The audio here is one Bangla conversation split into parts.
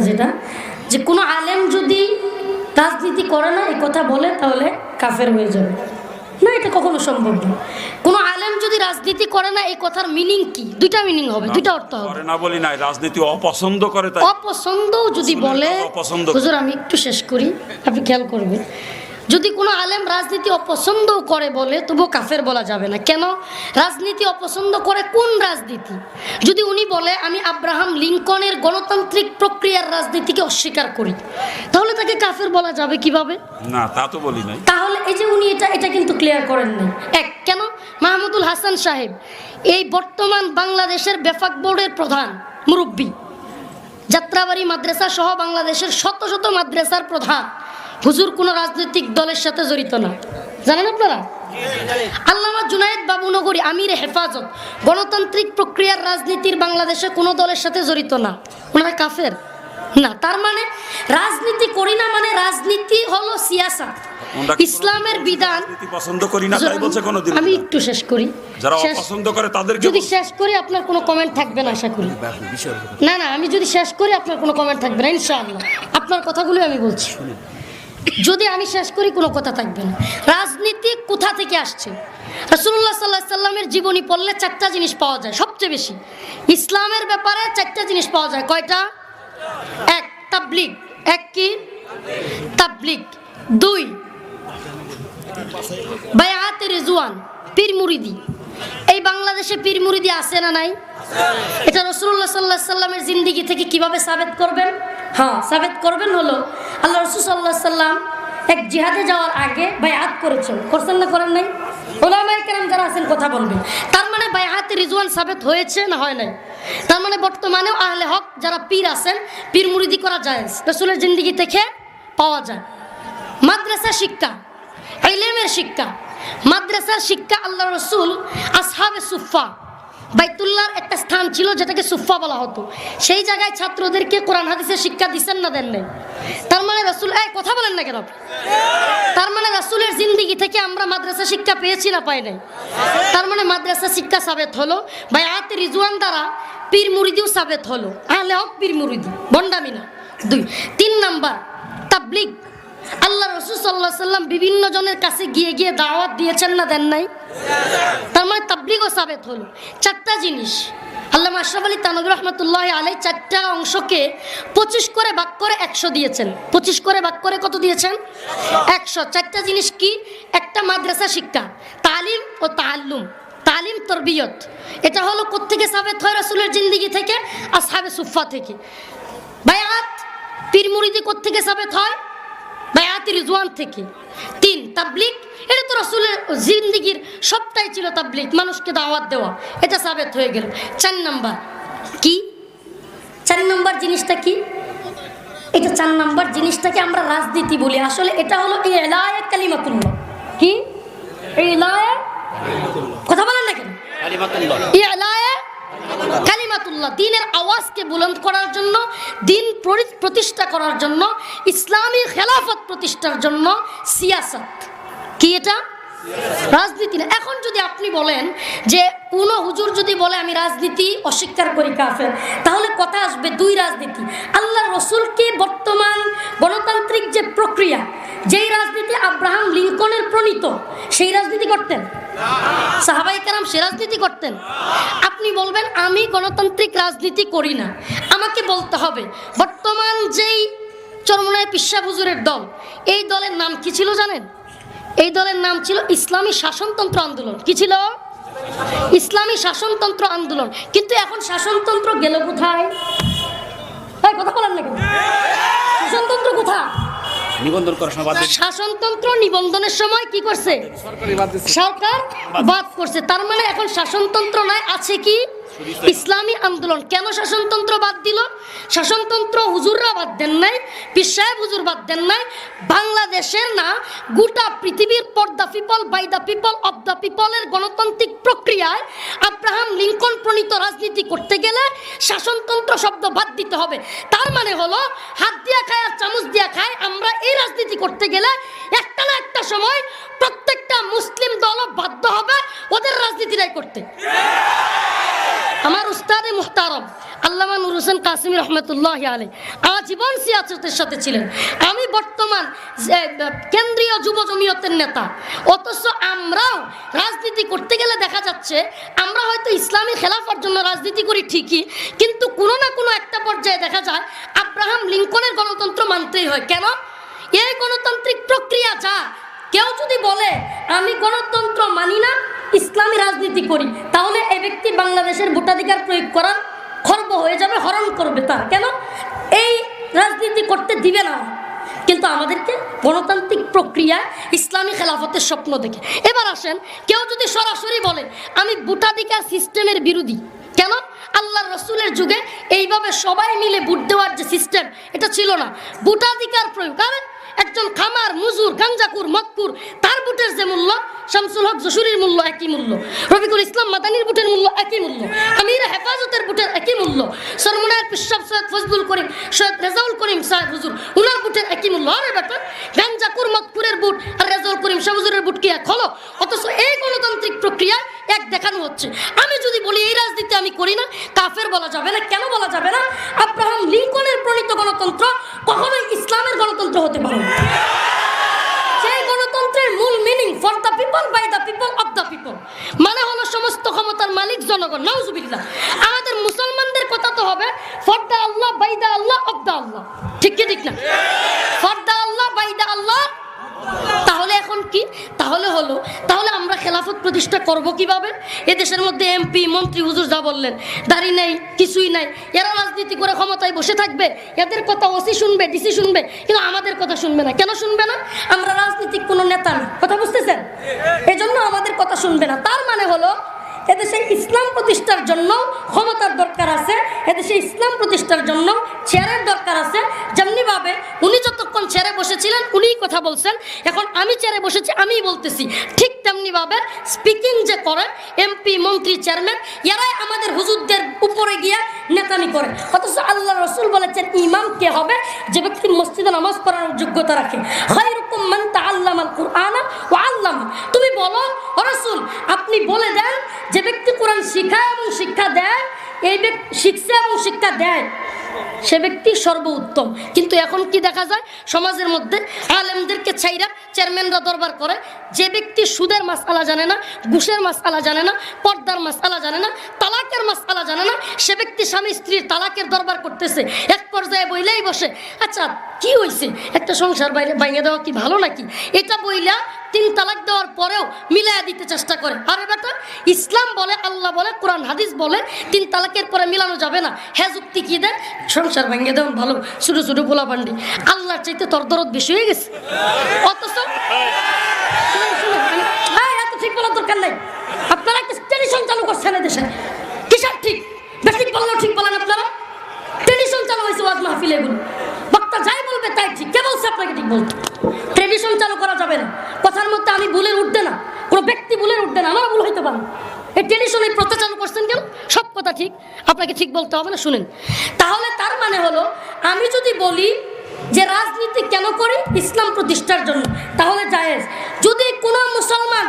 যেটা যেটা? যে কোনো আলেম যদি রাজনীতি করে না এই কথা বলে তাহলে কাফের হয়ে যাবে। না এটা কখনো সম্ভব না। কোনো আলেম যদি রাজনীতি করে না এই কথার মিনিং কি? দুইটা মিনিং হবে দুইটা অর্থ হবে। করে না বলি না রাজনীতি অপছন্দ করে তাই। অপছন্দ যদি বলে। হুজুর আমি একটু শেষ করি আপনি খেয়াল করবেন। যদি কোনো আলেম রাজনীতি অপছন্দ করে বলে তবুও কাফের বলা যাবে না। কেন? রাজনীতি অপছন্দ করে কোন রাজনীতি? যদি উনি বলে আমি আব্রাহাম লিঙ্কনের গণতান্ত্রিক প্রক্রিয়ার রাজনীতিকে অস্বীকার করি তাহলে তাকে কাফের বলা যাবে কীভাবে? না তা তো বলি নাই। তাহলে এই যে উনি এটা এটা কিন্তু ক্লিয়ার করেন নাই। এক কেন? মাহমুদুল হাসান সাহেব এই বর্তমান বাংলাদেশের বেফাক বোর্ডের প্রধান মুরব্বী যাত্রাবাড়ি মাদ্রাসা সহ বাংলাদেশের শত শত মাদ্রাসার প্রধান হুজুর কোনো রাজনৈতিক দলের সাথে জড়িত না। জানেন আপনারা? আল্লামা জুনায়েদ বাবুনগরী আমির হেফাজত গণতান্ত্রিক প্রক্রিয়ার রাজনীতির বাংলাদেশে কোনো দলের সাথে জড়িত না। ওনারা কাফের। না তার মানে রাজনীতি করি না মানে রাজনীতি হলো সিয়াসা। ইসলামের বিধান পছন্দ করি না তাই বলছে কোনোদিন? আমি একটু শেষ করি। যারা শেষ- অপছন্দ করে তাদেরকে যদি শেষ করি আপনার কোনো কমেন্ট থাকবে না আশা করি। না না আমি যদি শেষ করি আপনার কোনো কমেন্ট থাকবে না ইনশাআল্লাহ। আপনার কথাগুলো আমি বলছি। যদি আমি শেষ করি, কোনো কথা থাকবে না। রাজনীতি কোথা থেকে আসছে? রসুল্লাহ সাল্লাহ সাল্লামের জীবনী পড়লে চারটা জিনিস পাওয়া যায়, সবচেয়ে বেশি। ইসলামের ব্যাপারে চারটা জিনিস পাওয়া যায়, কয়টা? এক, তাবলিগ। এক কি? তাবলিগ। দুই বায়াতে রেজওয়ান পীর মুরিদি এই বাংলাদেশে পীর মুরিদি আছে না নাই? এটা রসুল্লাহ সাল্লাহ সাল্লামের জিন্দিগি থেকে কীভাবে সাবেত করবেন? হ্যাঁ সাবেত করবেন হলো। আল্লাহ রসুল সাল্লাহ সাল্লাম এক জিহাদে যাওয়ার আগে বায়াত করেছেন। করছেন না করেন নাই? ওলামাই কেরাম যারা আছেন, কথা বলবেন। তার মানে বায়াতে রিজওয়ান সাবেত হয়েছে না হয় নাই? তার মানে বর্তমানেও আহলে হক যারা পীর আছেন, পীর মুরিদি করা যায় রসুলের জিন্দিগি থেকে পাওয়া যায়। মাদ্রাসা শিক্ষা, ইলেমের শিক্ষা। মাদ্রাসার শিক্ষা আল্লাহ রসুল, আসহাবে সুফা বাইতুল্লাহর একটা স্থান ছিল যেটাকে সুফা বলা হতো। সেই জায়গায় ছাত্রদেরকে কোরআন হাদিসের শিক্ষা দিচ্ছেন না দেন নাই। তার মানে রসুল এই, কথা বলেন না কেন তার মানে রাসুলের জিন্দিগি থেকে আমরা মাদ্রাসা শিক্ষা পেয়েছি না পাই নাই। তার মানে মাদ্রাসা শিক্ষা সাবেত হলো ভাই আয়াত রিজওয়ান দ্বারা পীর মুরিদিও সাবেত হলো। আহলে হক পীর মুরিদি, বন্ডামিনা। দুই। তিন নাম্বার, তাবলিগ। আল্লাহ রসুল সাল্লাহ সাল্লাম বিভিন্ন জনের কাছে গিয়ে গিয়ে দাওয়াত দিয়েছেন না দেন নাই? তার মানে তাবলিগও সাবেত হল। চারটা জিনিস। আল্লাহ আশরাফ আলী তানবী রহমতুল্লাহ আলাই চারটা অংশকে পঁচিশ করে ভাগ করে একশো দিয়েছেন। পঁচিশ করে ভাগ করে কত দিয়েছেন? একশো। চারটা জিনিস কি? একটা মাদ্রাসা শিক্ষা, তালিম ও তাল্লুম তালিম তরবিয়ত। এটা হলো কোত্থেকে সাবেত হয় রসুলের জিন্দিগি থেকে আর সাবে সুফা থেকে। বায়াত পীর মুরিদি কোত্থেকে সাবেত হয়? বায়াতি রিজওয়ান থেকে। তিন তাবলিক এটা তো রসুলের জিন্দিগির সবটাই ছিল তাবলিক মানুষকে দাওয়াত দেওয়া। এটা সাবেত হয়ে গেল। চার নাম্বার। কি? চার নাম্বার জিনিসটা কি? এটা চার নাম্বার জিনিসটাকে আমরা রাজনীতি বলি। আসলে এটা হলো এলায় কালিমাতুল্লাহ। কি? এলায় কথা বলেন না কেন? ইলায়ে কালিমাতুল্লাহ দিনের আওয়াজকে বুলন্দ করার জন্য দিন প্রতিষ্ঠা করার জন্য ইসলামী খেলাফত প্রতিষ্ঠার জন্য সিয়াসত। কি এটা? রাজনীতি না। এখন যদি আপনি বলেন যে কোনো হুজুর যদি বলে আমি রাজনীতি অস্বীকার করি কাফের তাহলে কথা আসবে দুই রাজনীতি। আল্লাহ রসুলকে বর্তমান গণতান্ত্রিক যে প্রক্রিয়া যেই রাজনীতি আব্রাহাম লিঙ্কনের প্রণীত সেই রাজনীতি করতেন। সাহাবাই কারাম সে রাজনীতি করতেন। আপনি বলবেন, আমি গণতান্ত্রিক রাজনীতি করি না। আমাকে বলতে হবে, বর্তমান যেই চরমনায় পিসা হুজুরের দল, এই দলের নাম কি ছিল জানেন? এই দলের নাম ছিল ইসলামী শাসনতন্ত্র আন্দোলন। কি ছিল? ইসলামী শাসনতন্ত্র আন্দোলন। কিন্তু এখন শাসনতন্ত্র গেল কোথায়? কথা বলেন না কেন? শাসনতন্ত্র কোথায়? নিবন্ধন করার সময় শাসনতন্ত্র নিবন্ধনের সময় কি করছে? সরকার বাদ করছে। তার মানে এখন শাসনতন্ত্র নাই আছে কি? ইসলামী আন্দোলন কেন শাসনতন্ত্র বাদ দিল? শাসনতন্ত্র হুজুররা বাদ দেন নাই, পীর সাহেব হুজুর বাদ দেন নাই। বাংলাদেশের না, গোটা পৃথিবীর পর the people by the people of the পিপলের গণতান্ত্রিক প্রক্রিয়ায় আব্রাহাম লিঙ্কন প্রণীত রাজনীতি করতে গেলে শাসনতন্ত্র শব্দ বাদ দিতে হবে। তার মানে হলো, হাত দিয়া খায় আর চামচ দিয়া খায়, আমরা এই রাজনীতি করতে গেলে একটা না একটা সময় প্রত্যেকটা মুসলিম দলও বাধ্য হবে ওদের রাজনীতিটাই করতে। আমার উস্তাদে মুহতারম আল্লামা নুর হোসেন কাসিম রহমতুল্লাহ আলী আজীবন সিয়াসতের সাথে ছিলেন। আমি বর্তমান কেন্দ্রীয় যুব জমিয়তের নেতা। অথচ আমরাও রাজনীতি করতে গেলে দেখা যাচ্ছে, আমরা হয়তো ইসলামী খেলাফার জন্য রাজনীতি করি ঠিকই, কিন্তু কোনো না কোনো একটা পর্যায়ে দেখা যায়, আব্রাহাম লিঙ্কনের গণতন্ত্র মানতেই হয়। কেন? এই গণতান্ত্রিক প্রক্রিয়া যা, কেউ যদি বলে, আমি গণতন্ত্র মানি না ইসলামী রাজনীতি করি, তাহলে এই ব্যক্তি বাংলাদেশের ভোটাধিকার প্রয়োগ করার খর্ব হয়ে যাবে, হরণ করবে তার। কেন? এই রাজনীতি করতে দিবে না। কিন্তু আমাদেরকে গণতান্ত্রিক প্রক্রিয়া ইসলামী খেলাফতের স্বপ্ন দেখে। এবার আসেন, কেউ যদি সরাসরি বলে, আমি ভোটাধিকার সিস্টেমের বিরোধী। কেন? আল্লাহর রসুলের যুগে এইভাবে সবাই মিলে ভোট দেওয়ার যে সিস্টেম, এটা ছিল না। ভোটাধিকার প্রয়োগ। কারণ একজন খামার, মুজুর গাঞ্জাকুর মক্কুর তার বুটের যে মূল্য শামসুল হক জসুরির মূল্য একই মূল্য। রফিকুল ইসলাম মাদানির বুটের মূল্য একই মূল্য। আমির হেফাজতের বুটের একই মূল্য। সরমুনায়ের সৈয়দ ফজলুল করিম, সৈয়দ রেজাউল করিম সাহেব হুজুর, উনার বুটের একই মূল্য। আরে বেটা গাঞ্জাকুর মক্কুরের বুট আর রেজাউল করিম শাহ হুজুরের বুট কি এক হলো? অথচ এই গণতান্ত্রিক প্রক্রিয়া এক দেখানো হচ্ছে। আমি যদি বলি এই রাজনীতি আমি করি না, কাফের বলা যাবে না, কেন বলা যাবে না? আব্রাহাম লিঙ্কনের প্রণীত গণতন্ত্র কখনোই ইসলামের গণতন্ত্র হতে পারে না। Meaning for the people by the people of the people মানে হলো সমস্ত ক্ষমতার মালিক, জনগণ। নাউজুবিল্লাহ। আমাদের মুসলমানদের কথা তো হবে for the Allah by the Allah of the Allah ঠিক কি, ঠিক না? For the Allah by the Allah তাহলে এখন কি? তাহলে হলো, তাহলে আমরা খেলাফত প্রতিষ্ঠা করব কীভাবে? এ দেশের মধ্যে এমপি মন্ত্রী, হুজুর যা বললেন, দাড়ি নেই, কিছুই নাই, এরা রাজনীতি করে ক্ষমতায় বসে থাকবে, এদের কথা ওসি শুনবে, ডিসি শুনবে, কিন্তু আমাদের কথা শুনবে না। কেন শুনবে না? আমরা রাজনীতিক কোনো নেতা না, কথা বুঝতেছেন? এজন্য জন্য আমাদের কথা শুনবে না। তার মানে হলো এদেশে ইসলাম প্রতিষ্ঠার জন্য ক্ষমতার দরকার আছে, এদেশে ইসলাম প্রতিষ্ঠার জন্য চেয়ারের দরকার আছে। যেমনিভাবে উনি যতক্ষণ চেয়ারে বসেছিলেন, উনিই কথা বলছেন। এখন আমি চেয়ারে বসেছি, আমিই বলতেছি। ঠিক তেমনিভাবে স্পিকিং যে করেন এমপি মন্ত্রী চেয়ারম্যান এরাই আমাদের হুজুরদের উপরে গিয়ে নেতামি করে। অথচ আল্লাহ রসুল বলেছেন, ইমাম কে হবে যে ব্যক্তি মসজিদে নামাজ পড়ার যোগ্যতা রাখে? খায়রুকুম মান তাআল্লামাল কুরআনা ওয়া আল্লামা। তুমি বলো, ও রাসূল আপনি বলে দেন যে ব্যক্তি কোরআন শিখায় এবং শিক্ষা দেয়, এই শিখছে এবং শিক্ষা দেয়। সে ব্যক্তি সর্বোত্তম। কিন্তু এখন কি দেখা যায়? সমাজের মধ্যে আলেমদেরকে ছাইরা চেয়ারম্যানরা দরবার করে। যে ব্যক্তি সুদের মাস আলা জানে না, ঘুষের মাস আলা জানে না, পর্দার মাস আলা জানে না, তালাকের মাস আলা জানে না, সে ব্যক্তি স্বামী স্ত্রীর তালাকের দরবার করতেছে। এক পর্যায়ে বইলেই বসে আচ্ছা কি হয়েছে একটা সংসার বাইরে বাইরে দেওয়া কি ভালো নাকি? এটা বইলা তিন তালাক দেওয়ার পরেও মিলাইয়া দিতে চেষ্টা করে। আরে বেটা, ইসলাম বলে, আল্লাহ বলে, কোরআন, হাদিস বলে, তিন তালাকের পরে মিলানো যাবে না। হ্যাঁ যুক্তি কি দেয় সংসার ভেঙে দেওয়া ভালো, ছোটো ছোটো গোলা পান্ডি। আল্লাহর চাইতে তোর দরদ বেশি হয়ে গেছে। অথচ এত ঠিক নাই। আপনারা চালু দেশে। ঠিক? ঠিক চালু হয়েছে যাই বলবে তাই ঠিক। আপনাকে ঠিক ট্রেডিশন চালু করা যাবে না। আমি উঠবে না। কোনো ব্যক্তি উঠবে না। আমার ভুল হইতে পারে। এই শুনে প্রত্যাচার করছেন কেন সব কথা ঠিক। আপনাকে ঠিক বলতে হবে না, শুনেন। তাহলে তার মানে হলো, আমি যদি বলি যে রাজনীতি কেন করি? ইসলাম প্রতিষ্ঠার জন্য। তাহলে জায়েজ। যদি কোনো মুসলমান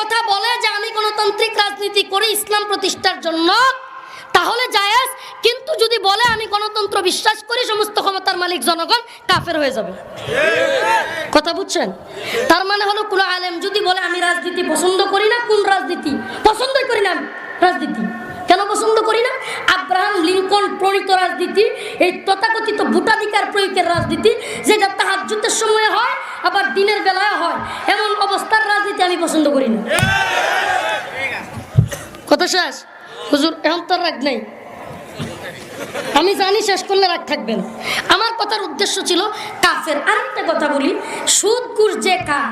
কথা বলে যে আমি গণতান্ত্রিক রাজনীতি করি ইসলাম প্রতিষ্ঠার জন্য তাহলে জায়েজ, কিন্তু যদি বলে আমি গণতন্ত্র বিশ্বাস করি, সমস্ত ক্ষমতার মালিক জনগণ কাফের হয়ে যাবে। কথা বুঝছেন? তার মানে হলো কোন আলেম যদি বলে, আমি রাজনীতি পছন্দ করি না, কোন রাজনীতি? পছন্দই করি না রাজনীতি। কেন পছন্দ করি না? আব্রাহাম লিঙ্কন প্রণীত রাজনীতি, এই তথাকথিত ভোটাধিকার প্রয়োগের রাজনীতি, যেটা তাহার যুদ্ধের সময় হয়, আবার দিনের বেলায় হয়। এমন অবস্থার রাজনীতি আমি পছন্দ করি না। কথা শেষ? হুজুর, এখন তো রাগ নাই। আমি জানি শেষ করলে রাগ থাকবে না আমার কথার উদ্দেশ্য ছিল কাফের। আরেকটা কথা বলি, সুদ ঘুষ যে কা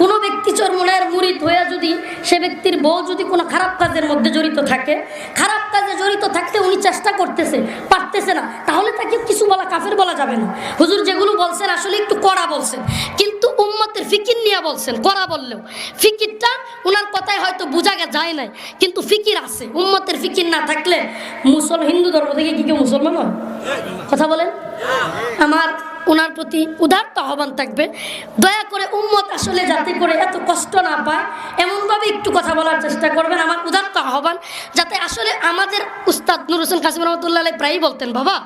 কোনো ব্যক্তি চরমনের মুরিদ হয়ে যদি সে ব্যক্তির বউ যদি কোনো খারাপ কাজের মধ্যে জড়িত থাকে, খারাপ কাজে জড়িত থাকতে উনি চেষ্টা করতেছে, পারতেছে না, তাহলে তাকে কিছু বলা কাফের বলা যাবে না। হুজুর যেগুলো বলছেন আসলে একটু কড়া বলছেন, কিন্তু উম্মতের ফিকির নিয়ে বলছেন, কড়া বললেও। ফিকিরটা ওনার কথায় হয়তো বোঝা যায় নাই, কিন্তু ফিকির আছে। উম্মতের ফিকির না থাকলে মুসল হিন্দু ধর্ম থেকে কি কেউ মুসলমান হয়? কথা বলেন। আমার ওনার প্রতি উদারত আহ্বান থাকবে। দয়া করে উম্মত আসলে যাতে করে এত কষ্ট না পায়, এমনভাবে একটু কথা বলার চেষ্টা করবেন। আমার উদারত আহ্বান, যাতে আসলে আমাদের উস্তাদ নুর হোসেন কাসিম রহমতুল্লাহ প্রায়ই বলতেন, বাবা,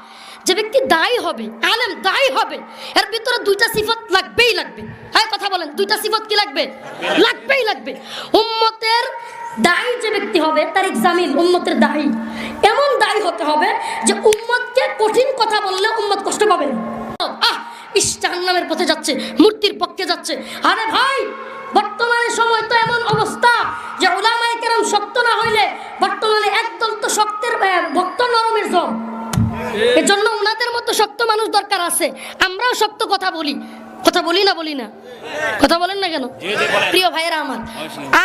যে ব্যক্তি দায়ী হবে, আলেম দায়ী হবে, এর ভিতরে দুইটা সিফত লাগবেই লাগবে। হ্যাঁ কথা বলেন, দুইটা সিফত কি লাগবে? লাগবেই লাগবে। উম্মতের দায়ী যে ব্যক্তি হবে, তার এক্সামিন উম্মতের দায়ী। এমন দায়ী হতে হবে যে উম্মতকে কঠিন কথা বললে উম্মত কষ্ট পাবে না। আহ ইস জাহান্নামের পথে যাচ্ছে মূর্তির পক্ষে যাচ্ছে। আরে ভাই বর্তমানে সময় তো এমন অবস্থা যে ওলামায় কেরম শক্ত না হইলে বর্তমানে একদল তো শক্তের ভক্ত নরমের জম এজন্য ওনাদের মতো শক্ত মানুষ দরকার আছে। আমরাও শক্ত কথা বলি। কথা বলি না বলি না? কথা বলেন না কেন? প্রিয় ভাইয়েরা আমার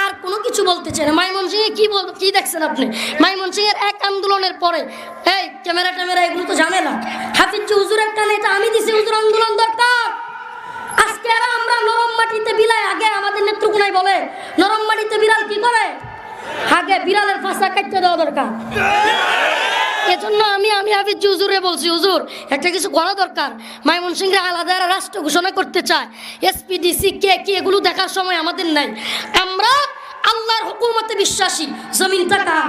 আর কোনো কিছু বলতে চাই না। মাইমন সিং কি বল কি দেখছেন আপনি? মাইমন সিং এর এক আন্দোলনের পরে এই ক্যামেরা ট্যামেরা এগুলো তো ঝামেলা। হাফিজ যে হুজুরের টানে এটা আমি দিছি হুজুর আন্দোলন দরকার। আজকে আর আমরা নরম মাটিতে বিলাই আগে আমাদের নেত্রকোনায় বলে নরম মাটিতে বিড়াল কি করে? আগে বিড়ালের ফাঁসা কাটতে দেওয়া দরকার। এজন্য আমি আমি হাফিজ হুজুরে বলছি হুজুর একটা কিছু করা দরকার। মাইমন সিংহে আলাদা রাষ্ট্র ঘোষণা করতে চায়। এসপিডিসি কে কি এগুলো দেখার সময় আমাদের নাই। আমরা আল্লাহর হুকুমতে বিশ্বাসী। জমিনটা কার?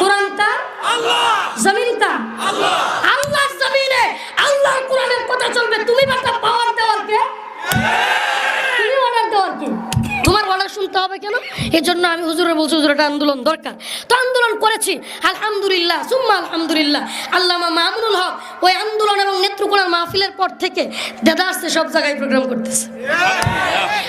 কোরআন কার জমিন কার আল্লাহর জমিনে আল্লাহর কোরআনের কথা চলবে। তুমি বাটা পাওয়ার দেওয়ার কে তুমি অর্ডার দেওয়ার কে শুনতে হবে কেন? এই জন্য আমি হুজুরে বলছি, হুজুর একটা আন্দোলন দরকার। তো আন্দোলন করেছি। আলহামদুলিল্লাহ, সুম্মা আলহামদুলিল্লাহ। আল্লামা মামুনুল হক ওই আন্দোলন এবং নেত্রকোনার মাহফিলের পর থেকে দাদা আসছে, সব জায়গায় প্রোগ্রাম করতেছে।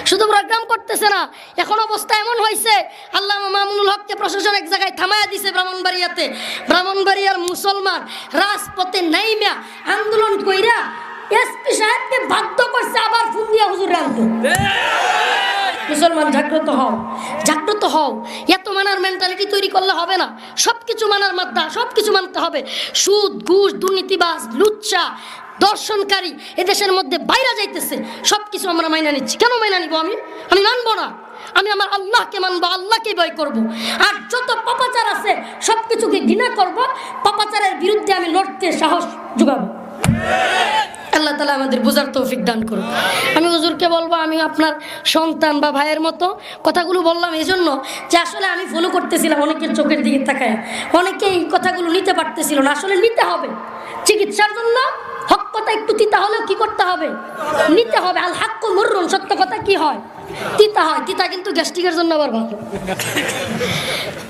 শুধু প্রোগ্রাম করতেছে না, এখন অবস্থা এমন হয়েছে আল্লাহ মামুনুল হককে প্রশাসন এক জায়গায় থামায়া দিছে ব্রাহ্মণবাড়িয়াতে। ব্রাহ্মণবাড়িয়ার মুসলমান রাজপথে নাইমা আন্দোলন কইরা এসপি সাহেবকে বাধ্য করছে আবার ফোন দিয়া হুজুর আনতে। মুসলমান জাগ্রত হও। জাগ্রত হও। এত মানার মেন্টালিটি তৈরি করলে হবে না। সব কিছু মানার মাত্রা সব কিছু মানতে হবে। সুদ, ঘুষ, দুর্নীতিবাজ, লুচ্চা, দর্শনকারী এদেশের মধ্যে বাইরে যাইতেছে। সব কিছু আমরা মাইনা নিচ্ছি। কেন মাইনা নিব আমি? আমি মানবো না। আমি আমার আল্লাহকে মানবো, আল্লাহকে ভয় করব। আর যত পাপাচার আছে সব কিছুকে ঘৃণা করব। পাপাচারের বিরুদ্ধে আমি লড়তে সাহস যোগাবো। আল্লাহ তালা আমাদের বোঝার তৌফিক দান করুন আমি হুজুরকে বলব, আমি আপনার সন্তান বা ভাইয়ের মতো কথাগুলো বললাম এই জন্য যে আসলে আমি ফলো করতেছিলাম অনেকের চোখের দিকে তাকায়। অনেকে এই কথাগুলো নিতে পারতেছিল না, আসলে নিতে হবে। চিকিৎসার জন্য হক কথা একটু তিতা হলেও কী করতে হবে? নিতে হবে। আল হাক্য মরুন সত্য কথা কী হয়? তিতা হয়, তিতা কিন্তু গ্যাস্ট্রিকের জন্য আবার ভালো।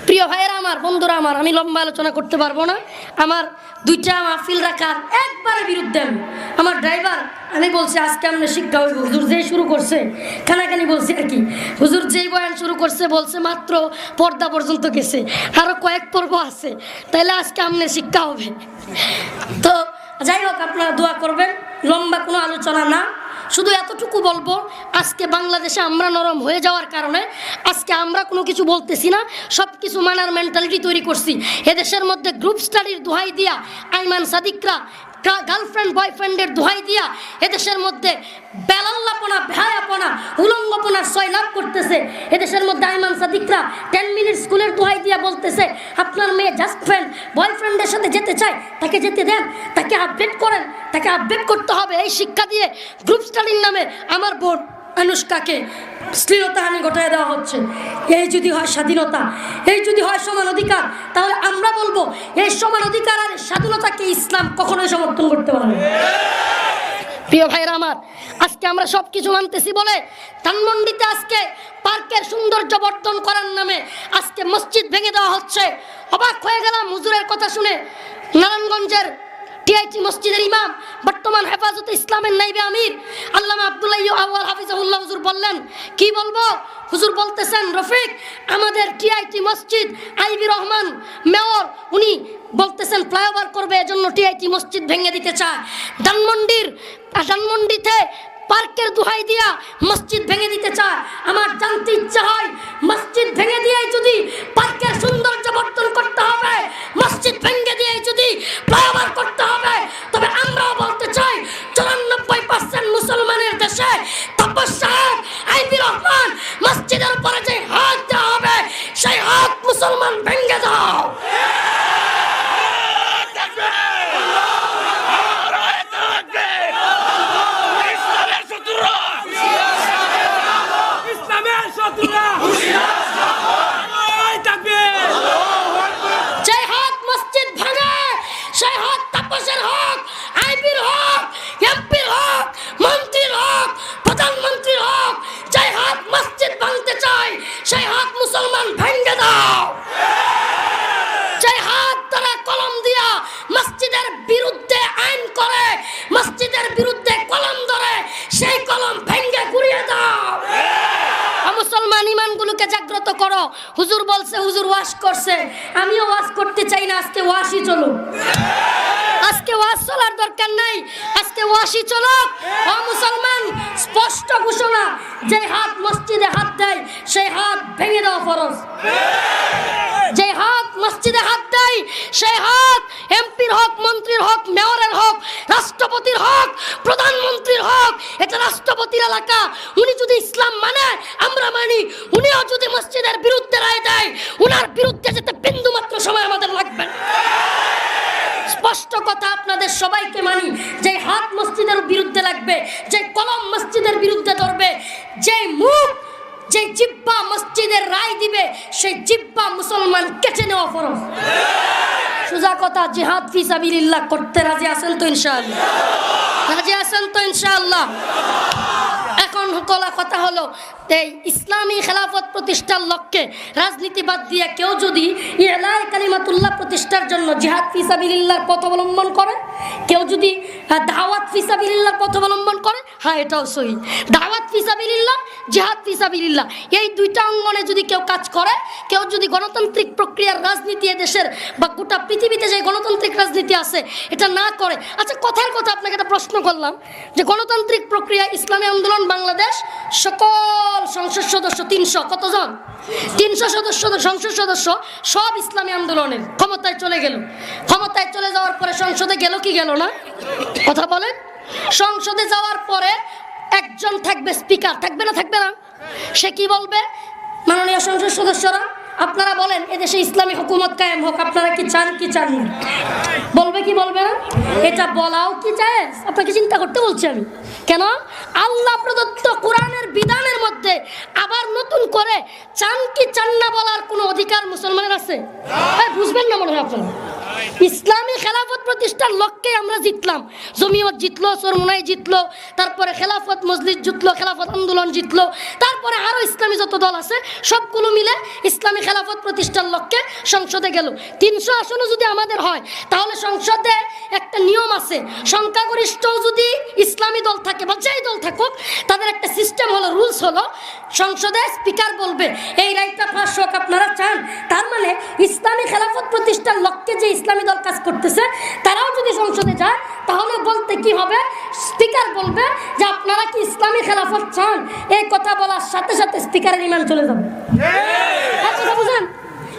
প্রিয় ভাইয়েরা আমার, বন্ধুরা আমার, আমি লম্বা আলোচনা করতে পারব না। আমার দুইটা মাহফিল রাখার একবারে বিরুদ্ধে আমি। আমার ড্রাইভার, আমি বলছি, আজকে আমরা শিক্ষা হইব। হুজুর যেই শুরু করছে কানাকানি বলছি আর কি। হুজুর যেই বয়ান শুরু করছে, বলছে মাত্র পর্দা পর্যন্ত গেছে। আরও কয়েক পর্ব আছে। তাইলে আজকে আমনে শিক্ষা হবে। তো যাই হোক, আপনারা দোয়া করবেন। লম্বা কোনো আলোচনা না। শুধু এতটুকু বলব, আজকে বাংলাদেশে আমরা নরম হয়ে যাওয়ার কারণে আজকে আমরা কোনো কিছু বলতেছি না সব কিছু মানার মেন্টালিটি তৈরি করছি। এদেশের মধ্যে গ্রুপ স্টাডির দোহাই দিয়া আইমান সাদিকরা গার্লফ্রেন্ড বয়ফ্রেন্ডের দোহাই দিয়া এদেশের মধ্যে বেলাল্লাপনা ভেয়াপনা ছয় লাভ করতেছে। এদেশের মধ্যে আইমান সাদিকরা টেন মিনিট স্কুলের দোহাই দিয়া বলতেছে, আপনার মেয়ে জাস্ট ফ্রেন্ড বয়ফ্রেন্ডের সাথে যেতে চায়, তাকে যেতে দেন, তাকে আপডেট করেন, তাকে আপডেট করতে হবে এই শিক্ষা দিয়ে গ্রুপ স্টাডির নামে আমার বোন আনুষ্কাকে শ্লীলতাহানি ঘটায় দেওয়া হচ্ছে। এই যদি হয় স্বাধীনতা, এই যদি হয় সমান অধিকার, তাহলে আমরা বলব, এই সমান অধিকার আর স্বাধীনতাকে ইসলাম কখনোই সমর্থন করতে পারবে প্রিয় ভাইরা আমার, আজকে আমরা সব কিছু মানতেছি বলে ধানমন্ডিতে আজকে পার্কের সৌন্দর্য বর্ধন করার নামে আজকে মসজিদ ভেঙে দেওয়া হচ্ছে। অবাক হয়ে গেলাম হুজুরের কথা শুনে। নারায়ণগঞ্জের টিআইটি মসজিদের ইমাম, বর্তমান হেফাজতে ইসলামের নাইবে আমির, আল্লামা আব্দুল্লাহ আউয়াল হাফিজাহুল্লাহ হুজুর বললেন, কি বলব? হুজুর বলতেছেন, রফিক, আমাদের টিআইটি মসজিদ, আইবি রহমান মেয়র, উনি বলতেছেন ফ্লাইওভার করবে, এজন্য টিআইটি মসজিদ ভেঙে দিতে চায়। ধানমন্ডির, ধানমন্ডিতে পার্কের দোহাই দিয়া মসজিদ ভেঙে দিতে চায়। আমার জানতে ইচ্ছা হয়, মসজিদ ভেঙে দিয়ে যদি পার্কের সৌন্দর্য বর্ধন করতে হবে, মসজিদ ভেঙে দিয়ে যদি ফ্লাইওভার করতে হবে, তবে আমরাও বলতে চাই, চুরানব্বই পার্সেন্ট মুসলমানের দেশে তপস্যা আইবি রহমান, মসজিদের উপরে যে হাত দেওয়া হবে, সেই হাত মুসলমান ভেঙে দাও ওয়াশ করছে। আমিও ওয়াশ করতে চাই না, আজকে ওয়াশই চলো আজকে ওয়াশ চলার দরকার নাই, আজকে ওয়াসি চলুক। ও মুসলমান, স্পষ্ট ঘোষণা, যে হাত মসজিদে হাত দেয়, সেই হাত ভেঙে দেওয়া ফরজ। যে হাত মসজিদে হাত দেয়, সেই হাত এমপির হক, মন্ত্রীর হক, মেয়রের হক, রাষ্ট্রপতির হক, প্রধানমন্ত্রীর হক, এটা রাষ্ট্রপতির এলাকা উনি যদি ইসলাম মানে আমরা মানি উনিও যদি মসজিদের বিরুদ্ধে রায় দেয়, উনার বিরুদ্ধে যেতে বিন্দু মাত্র সময় আমাদের লাগবে। স্পষ্ট কথা আপনাদের সবাইকে মানি, যে হাত মসজিদের বিরুদ্ধে লাগবে, যে কলম মসজিদের বিরুদ্ধে ধরবে, যে মুখ যে জিব্বা মসজিদের রায় দিবে, সেই জিব্বা মুসলমান কেটে নেওয়া ফরজ। সোজা কথা, জিহাদ ফি সাবিলিল্লাহ, করতে রাজি আছেন তো ইনশাআল্লাহ? রাজি আছেন তো ইনশাআল্লাহ? এখন কলা কথা হলো, এই ইসলামী খেলাফত প্রতিষ্ঠার লক্ষ্যে রাজনীতি বাদ দিয়ে কেউ যদি ইলাই কালিমাতুল্লাহ প্রতিষ্ঠার জন্য জিহাদ ফিসাবিল্লাহর পথ অবলম্বন করে, কেউ যদি দাওয়াত ফিসাবিল্লাহর পথ অবলম্বন করে হ্যাঁ এটাও সহি। দাওয়াত ফিসাবিল্লাহ জিহাদ ফিসাবিল্লাহ এই দুইটা অঙ্গনে যদি কেউ কাজ করে, কেউ যদি গণতান্ত্রিক প্রক্রিয়ার রাজনীতি দেশের বা গোটা পৃথিবীতে যে গণতান্ত্রিক রাজনীতি আছে, এটা না করে। আচ্ছা কথার কথা আপনাকে একটা প্রশ্ন করলাম, যে গণতান্ত্রিক প্রক্রিয়া, ইসলামী আন্দোলন, বাংলাদেশ, সকল সংসদ সদস্য, তিনশো কতজন? তিনশো সদস্য, সংসদ সদস্য, সব ইসলামী আন্দোলনের ক্ষমতায় চলে গেল। ক্ষমতায় চলে যাওয়ার পরে সংসদে গেল কি গেল না? কথা বলেন। সংসদে যাওয়ার পরে একজন থাকবে স্পিকার, থাকবে না থাকবে না? সে কি বলবে? মাননীয় সংসদ সদস্যরা? আপনারা বলেন, এদেশে ইসলামী হুকুমত কায়েম হোক, আপনারা কি চান কি চান না? বলবে কি বলবে? না এটা বলাও কি চায় আপনাকে চিন্তা করতে বলছি আমি। কেন? আল্লাহ প্রদত্ত কোরআনের বিধানের মধ্যে আবার নতুন করে চান কি চান না বলার কোনো অধিকার মুসলমানের আছে? বুঝবেন না মনে হয় আপনারা। ইসলামী খেলাফত প্রতিষ্ঠার লক্ষ্যে আমরা জিতলাম। জমিয়ত জিতলো, সরমুনাই জিতলো, তারপরে খেলাফত মসজিদ জিতলো, খেলাফত আন্দোলন জিতলো, তারপরে আরও ইসলামী যত দল আছে, সবগুলো মিলে ইসলামী খেলাফত প্রতিষ্ঠার লক্ষ্যে সংসদে গেল। তিনশো আসনও যদি আমাদের হয় তাহলে সংসদে একটা নিয়ম আছে। সংখ্যাগরিষ্ঠ যদি ইসলামী দল থাকে বা যেই দল থাকুক তাদের একটা সিস্টেম হলো রুলস হলো সংসদে স্পিকার বলবে এই রাইটটা পাশ হোক আপনারা চান। তার মানে ইসলামী খেলাফত প্রতিষ্ঠার লক্ষ্যে যে ইসলামী দল কাজ করতেছে তারাও যদি সংসদে যায় তাহলে বলতে কি হবে? স্পিকার বলবে যে আপনারা কি ইসলামী খেলাফত চান? এই কথা বলার সাথে সাথে স্পিকারের ইমান চলে যাবে। কথা বুঝেন?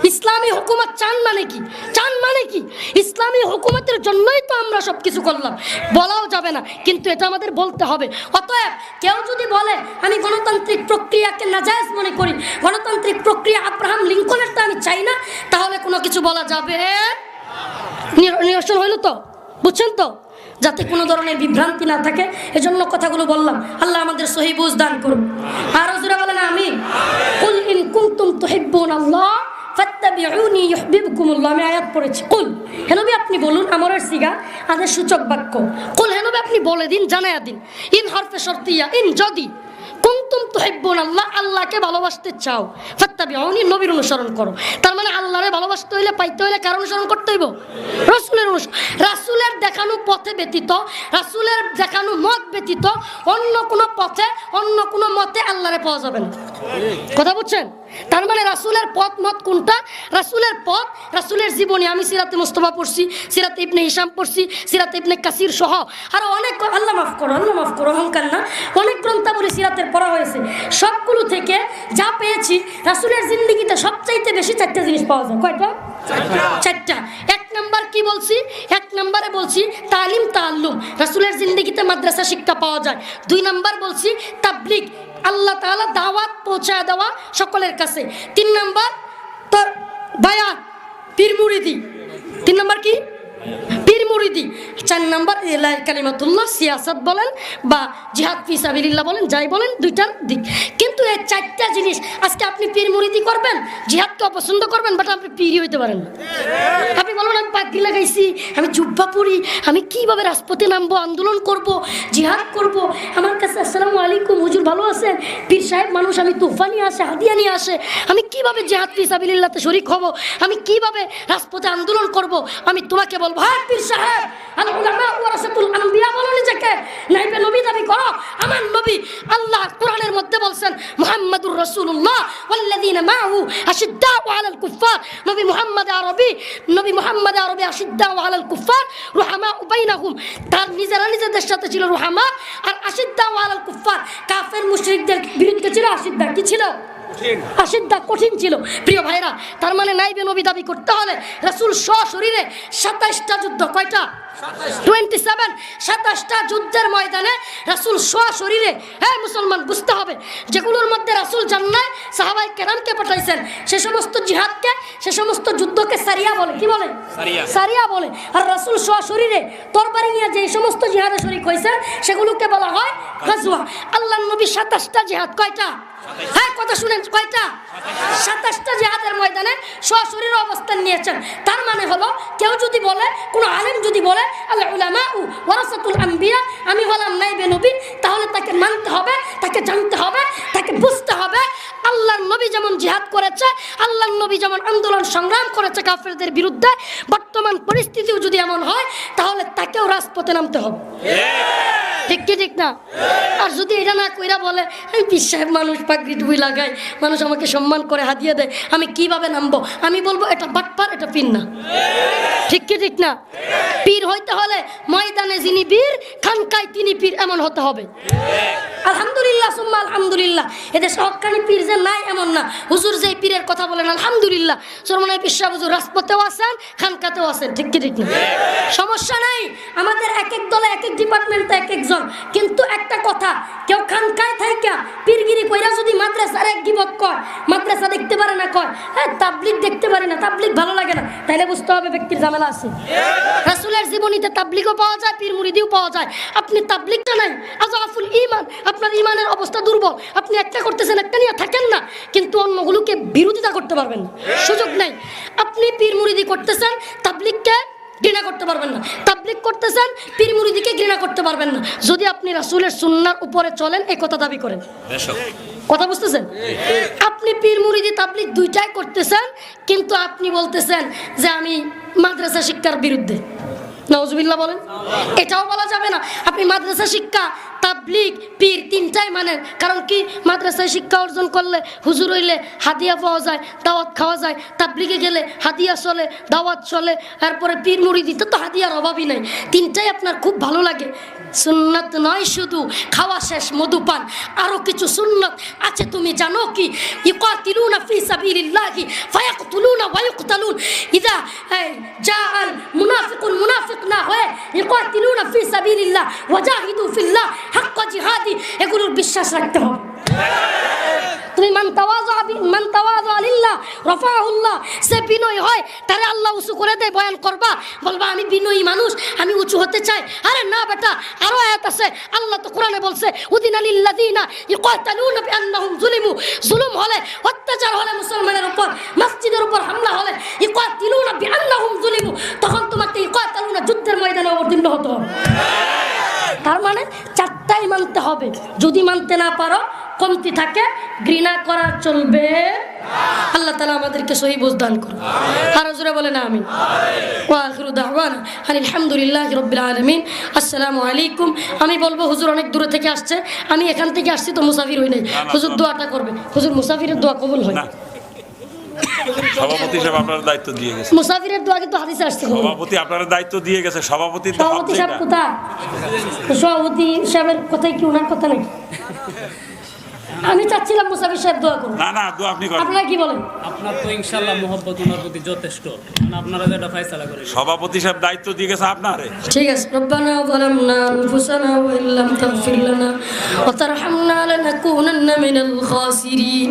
ইসলামী হুকুমত চান মানে কি? চান মানে কি? ইসলামী হুকুমতের জন্যই তো আমরা সব কিছু করলাম। বলাও যাবে না, কিন্তু এটা আমাদের বলতে হবে। অতএব কেউ যদি বলে, আমি গণতান্ত্রিক প্রক্রিয়াকে নাজায়জ মনে করি, গণতান্ত্রিক প্রক্রিয়া আব্রাহাম লিঙ্কনেরটা আমি চাই না, তাহলে কোনো কিছু বলা যাবে? নির- নিরসন হইল তো? বুঝছেন তো? যাতে কোনো ধরনের বিভ্রান্তি না থাকে, এজন্য কথাগুলো বললাম। আল্লাহ আমাদের সহিবুজ দান করুন। আর হজুরা বলেন আমি কুল ইন আমি আয়াত পড়েছি। কুল। হেনবি আপনি বলুন সূচক বাক্য। কুল আপনি বলে দিন, জানায়া দিন। ইন হরফে শর্তিয়া ইন যদি। আল্লাহ, আল্লাহকে ভালোবাসতে চাও নবীর অনুসরণ করো। তার মানে আল্লাহরে ভালোবাসতে হইলে, পাইতে হইলে অনুসরণ করতে হইব? রসুলের অনুসরণ রাসুলের দেখানো পথে ব্যতীত, রাসুলের দেখানো মত ব্যতীত, অন্য কোনো পথে, অন্য কোনো মতে পাওয়া যাবে না। কথা বুঝছেন? তার মানে রাসুলের পথ মত কোনটা? রাসুলের পথ রাসুলের জীবনী আমি সিরাতে মুস্তফা পড়ছি সিরাতে ইবনে হিসাম পড়ছি সিরাতে ইবনে কাসির সহ। আরও অনেক আল্লাহ মাফ করো আল্লাহ মাফ করো অহংকার না। অনেক গ্রন্থাবলী সিরাতের পড়া হয়েছে। সবগুলো থেকে যা পেয়েছি রাসুলের জিন্দিগিতে সবচাইতে বেশি চারটা জিনিস পাওয়া যায়। কয়টা? চারটা। এক নাম্বার কি বলছি? এক নাম্বারে বলছি তালিম তাল্লুম রাসুলের জিন্দিগিতে মাদ্রাসা শিক্ষা পাওয়া যায়। দুই নাম্বার বলছি তাবলিগ। আল্লাহ তালা দাওয়াত পৌঁছায় দেওয়া সকলের কাছে। তিন নম্বর তোর বায়াত পীর মুরিদি তিন নম্বর কি? পীর মুরিদি চার নাম্বার এলাই কালিমাতুল্লাহ সিয়াসত বলেন বা জিহাদ ফিসাবিল্লাহ বলেন যাই বলেন দুইটার দিক কিন্তু এই চারটা জিনিস আজকে আপনি পীর মুরিদি করবেন জিহাদকে অপছন্দ করবেন বাট আপনি পীরই হইতে পারেন। আপনি বলবেন আমি পাগড়ি লাগাইছি আমি জুব্বা পরি আমি কীভাবে রাজপথে নামবো আন্দোলন করব জিহাদ করব আমার কাছে আসসালামু আলাইকুম হুজুর ভালো আছেন পীর সাহেব মানুষ আমি তুফা নিয়ে আসে হাদিয়া নিয়ে আসে আমি কীভাবে জিহাদ ফিসাবিল্লাতে শরিক হব আমি কীভাবে রাজপথে আন্দোলন করব আমি তোমাকে বলব হ্যাঁ পীর সাহেব বলো নিজেকে নাইবে নবী দাবি করো, আমার নবী আল্লাহ কোরআনের মধ্যে বলছেন, মুহাম্মাদুর রাসূলুল্লাহ ওয়াল্লাযীনা মাআহু আশিদ্দাউ আলাল কুফার নবী মুহাম্মদ আরবি, নবী মুহাম্মদ আরবি আশিদ্দাউ আলাল কুফার রুহামা বাইনাহুম। তার নিজেরা নিজেদের সাথে ছিল রুহামা, আর আশিদ্দাউ আলাল কুফার কাফের মুশরিকদের বিরুদ্ধে ছিল আশিদ্দা কি ছিল? আশিদ্দা কঠিন ছিল। প্রিয় ভাইরা তার মানে নাইবে নবী দাবি করতে হলে রাসূল সশরীরে সাতাইশটা যুদ্ধ, কয়টা? টোয়েন্টি সেভেন সাতাশটা যুদ্ধের ময়দানে রাসুল শরীরে হ্যাঁ মুসলমান বুঝতে হবে যেগুলোর মধ্যে রাসুল জান্নায় সাহাবাই কেরামকে পাঠাইছেন সে সমস্ত জিহাদকে সে সমস্ত যুদ্ধকে সারিয়া বলে কি বলে? সারিয়া। সারিয়া বলে। আর রাসুল শরীরে তরবারি নিয়ে যে সমস্ত জিহাদে শরিক হয়েছেন সেগুলোকে বলা হয় আল্লাহ নবী সাতাশটা জিহাদ কয়টা? হ্যাঁ কথা শুনেন কয়টা? সাতাশটা জিহাদের ময়দানে সশরীর অবস্থান নিয়েছেন। তার মানে হলো কেউ যদি বলে কোনো আলেম যদি বলে আল্লাহ উলামা উ ওয়ারাসাতুল আম্বিয়া। আমি হলাম নাইবে নবী তাহলে তাকে মানতে হবে তাকে জানতে হবে তাকে বুঝতে হবে। আল্লাহর নবী যেমন জিহাদ করেছে আল্লাহর নবী যেমন আন্দোলন সংগ্রাম করেছে কাফেরদের বিরুদ্ধে বর্তমান পরিস্থিতিও যদি এমন হয় তাহলে তাকেও রাজপথে নামতে হবে। ঠিক কি ঠিক না? আর যদি এটা না কইরা বলে এই বিশ্বাস মানুষ পাগড়ি টুপি লাগায় মানুষ আমাকে সম্মান করে হাতিয়ে দেয় আমি কীভাবে নামবো? আমি বলব এটা বাটপার এটা পীর না। ঠিক কি ঠিক না? পীর হইতে হলে ময়দানে যিনি বীর খানকায় তিনি পীর এমন হতে হবে। আলহামদুলিল্লাহ, সুম্মা আলহামদুলিল্লাহ। এদের সহকারী পীর যে নাই এমন না। হুজুর যে পীরের কথা বলেন, আলহামদুলিল্লাহ। সরমনায় পিসা হুজুর রাজপথেও আছেন, খানকাতেও আছেন, ঠিক কি, ঠিক সমস্যা নাই। আমাদের এক এক দলে এক এক ডিপার্টমেন্টে এক একজন। কিন্তু একটা কথা, কেউ খানকায় থাইকা, পীরগিরি কইরা যদি মাদ্রাসার এক গিবত কয়, মাদ্রাসা দেখতে পারে না কয় হ্যাঁ তাবলিক দেখতে পারি না তাবলিক ভালো লাগে না। তাইলে বুঝতে হবে ব্যক্তির ঝামেলা আছে। রাসুলের জীবনীতে তাবলিগও পাওয়া যায় পীর মুরিদিও পাওয়া যায়। আপনি তাবলিকটা নাই আজাফুল ইমান আপনার ইমানের অবস্থা দুর্বল। আপনি একটা করতেছেন, একটা নিয়ে থাকেন না। কিন্তু অন্যগুলোকে বিরোধিতা করতে পারবেন না। সুযোগ নাই। আপনি পীর মুরিদি করতেছেন তাবলিককে ঘৃণা করতে পারবেন না। তাবলিক করতেছেন, পীর মুরিদিকে ঘৃণা করতে পারবেন না। যদি আপনি রাসুলের সুন্নার উপরে চলেন এই কথা দাবি করেন। কথা বুঝতেছেন? আপনি পীর মুরিদি তাবলিক দুইটাই করতেছেন, কিন্তু আপনি বলতেছেন যে আমি মাদ্রাসা শিক্ষার বিরুদ্ধে। নজবিল্লা বলেন। এটাও বলা যাবে না। আপনি মাদ্রাসা শিক্ষা তাবলিক পীর তিনটাই মানেন কারণ কি? মাদ্রাসায় শিক্ষা অর্জন করলে হুজুর হইলে হাদিয়া পাওয়া যায়, দাওয়াত খাওয়া যায়। তাবলিগে গেলে হাদিয়া চলে, দাওয়াত চলে তারপরে পীর মুড়ি দিতে তো হাদিয়ার অভাবই নাই। তিনটাই আপনার খুব ভালো লাগে। সুন্নত নয় শুধু খাওয়া শেষ মধুপান আরও কিছু সুন্নত আছে, তুমি জানো কি? মুনাফিকুন, মুনাফিক না হয়ে ইকাতিলুনা ফি সাবিলিল্লাহ ওয়াজাহিদু ফিল্লাহ। হাক্কা জিহাদি, এগুলোর বিশ্বাস রাখতে হবে। তুমি তাওয়াজা সে বিনয় হয়, তারে আল্লাহ উঁচু করে দেয় করবা। বলবা, আমি বিনয়ী মানুষ, আমি উঁচু হতে চাই। আরে না বেটা, আরও আয়াত আল্লাহ তো কোরআনে বলছে, উদিনা লিল্লাযিনা ইকাতালুনা বিআন্নাহুম যুলিমু জুলুম হলে, অত্যাচার হলে মুসলমানের উপর, মসজিদের উপর হামলা হলে, ইকাতিলুনা বিআন্নাহুম যুলিমু তখন তোমাকে ইকাতালুনা যুদ্ধের ময়দানে অবতীর্ণ হতে হবে। তার মানে চারটাই মানতে হবে। যদি মানতে না পারো কমতি থাকে ঘৃণা করা চলবে আল্লাহ তালা আমাদেরকে সহি দান করুন। আরও জোরে বলে না আমি আলহামদুলিল্লাহ রব্বিল আলমিন। আসসালামু আলাইকুম। আমি বলব হুজুর অনেক দূরে থেকে আসছে। আমি এখান থেকে আসছি তো মুসাফির হই নাই। হুজুর দোয়াটা করবে। হুজুর মুসাফিরের দোয়া কবুল হয় না। সভাপতি সাহেব আপনার দায়িত্ব দিয়ে গেছে। মুসাফিরের আসছে। সভাপতি আপনার দায়িত্ব দিয়ে গেছে সভাপতি সভাপতি সাহেব সভাপতি সাহেবের কথাই কি ওনার কথা নাকি? আমি চাচ্ছিলাম মুসাফির সাহেব দোয়া করুন। না না দোয়া আপনি করেন। আপনারা কি বলেন? আপনার তো ইনশাআল্লাহ মোহব্বত ওনার প্রতি যথেষ্ট। আপনারা যেটা ফয়সালা করেন সভাপতি সাহেব দায়িত্ব দিয়ে গেছে আপনারে। ঠিক আছে। রব্বানা আনফুসানা ওয়া ইল্লাম তাগফির লানা ওয়া তারহামনা লানাকুনান্না মিনাল খাসিরিন।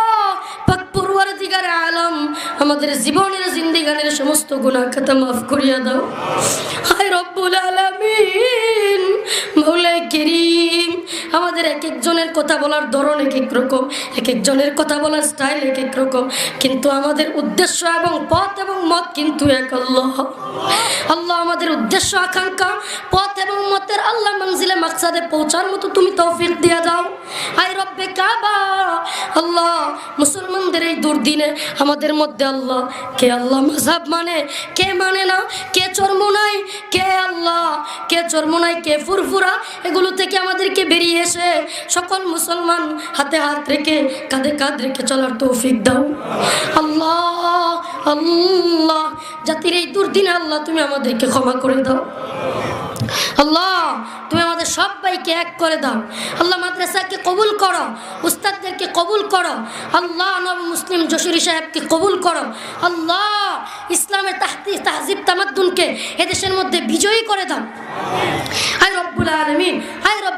আলম, আমাদের জীবনের জিন্দিগানের সমস্ত গুনাহ খাতা মাফ করিয়া দাও। হায় রব্বুল আমাদের এক একজনের কথা বলার ধরন এক এক রকম, এক একজনের কথা বলার স্টাইল এক এক রকম, কিন্তু আমাদের উদ্দেশ্য এবং পথ এবং মত কিন্তু এক আল্লাহ। আল্লাহ আমাদের উদ্দেশ্য, আকাঙ্ক্ষা, পথ এবং মতের আল্লাহ মঞ্জিলে, মাকসাদে পৌঁছার মতো তুমি তৌফিক দিয়া দাও। আই রব্বে কাবা, আল্লাহ মুসলমানদের এই দুর্দিনে, আমাদের মধ্যে আল্লাহ। কে আল্লাহ মাঝাব মানে কে মানে না, কে চর্মনাই, কে আল্লাহ, কে চর্মনাই, কে ফুরফুরা, এগুলো থেকে আমাদেরকে বেরিয়ে এসে সকল মুসলমান হাতে হাত রেখে, কাঁধে কাঁধ রেখে চলার তৌফিক দাও। আল্লাহ আল্লাহ, জাতির এই দুর্দিনে আল্লাহ তুমি আমাদেরকে ক্ষমা করে দাও। আল্লাহ তুমি আমাদের সবাইকে এক করে দাও আল্লাহ মাদ্রাসাকে কবুল করো উস্তাদদেরকে কবুল করো আল্লাহ নব মুসলিম জসুরি সাহেবকে কবুল করো আল্লাহ ইসলামের তাহতি তাহজিব তামাদ্দুনকে এদেশের মধ্যে বিজয়ী করে দাও আর রব্বুল আলমিন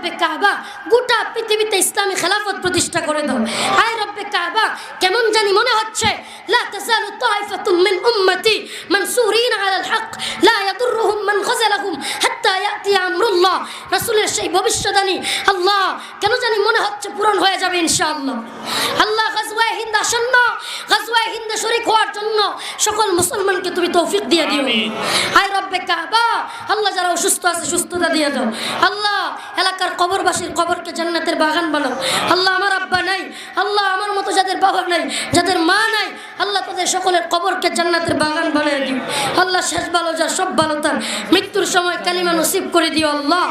রব্বে কাহবা গোটা পৃথিবীতে ইসলামী খেলাফত প্রতিষ্ঠা করে দাও। আয় রব্বে কাহবা কেমন জানি মনে হচ্ছে লা মিন উম্মতি মানসুরিন আলাল হক লা ইয়াদুরুহুম মান খাযালাহুম হাত্তা আমরুল্লাহ। রাসূলের সেই আল্লাহ কেন জানি মনে হচ্ছে পূরণ হয়ে যাবে ইনশাআল্লাহ। আল্লাহ গাজওয়ায়ে হিন্দ আসন্ন গাজওয়ায়ে হিন্দ শরীক হওয়ার জন্য সকল মুসলমানকে তুমি তৌফিক দিয়ে দিও। আয় রব্বে কাহবা আল্লাহ যারা অসুস্থ আছে সুস্থতা দিয়ে দাও। আল্লাহ এলাকার কবরবাসীর কবরকে জান্নাতের বাগান বানাও। আল্লাহ আমার আব্বা নাই, আল্লাহ আমার মতো যাদের বাবা নাই, যাদের মা নাই, আল্লাহ তাদের সকলের কবরকে জান্নাতের বাগান বানিয়ে দিও। আল্লাহ শেষ ভালো যা, সব ভালো তার। মৃত্যুর সময় কালিমা নসিব করে দিও আল্লাহ।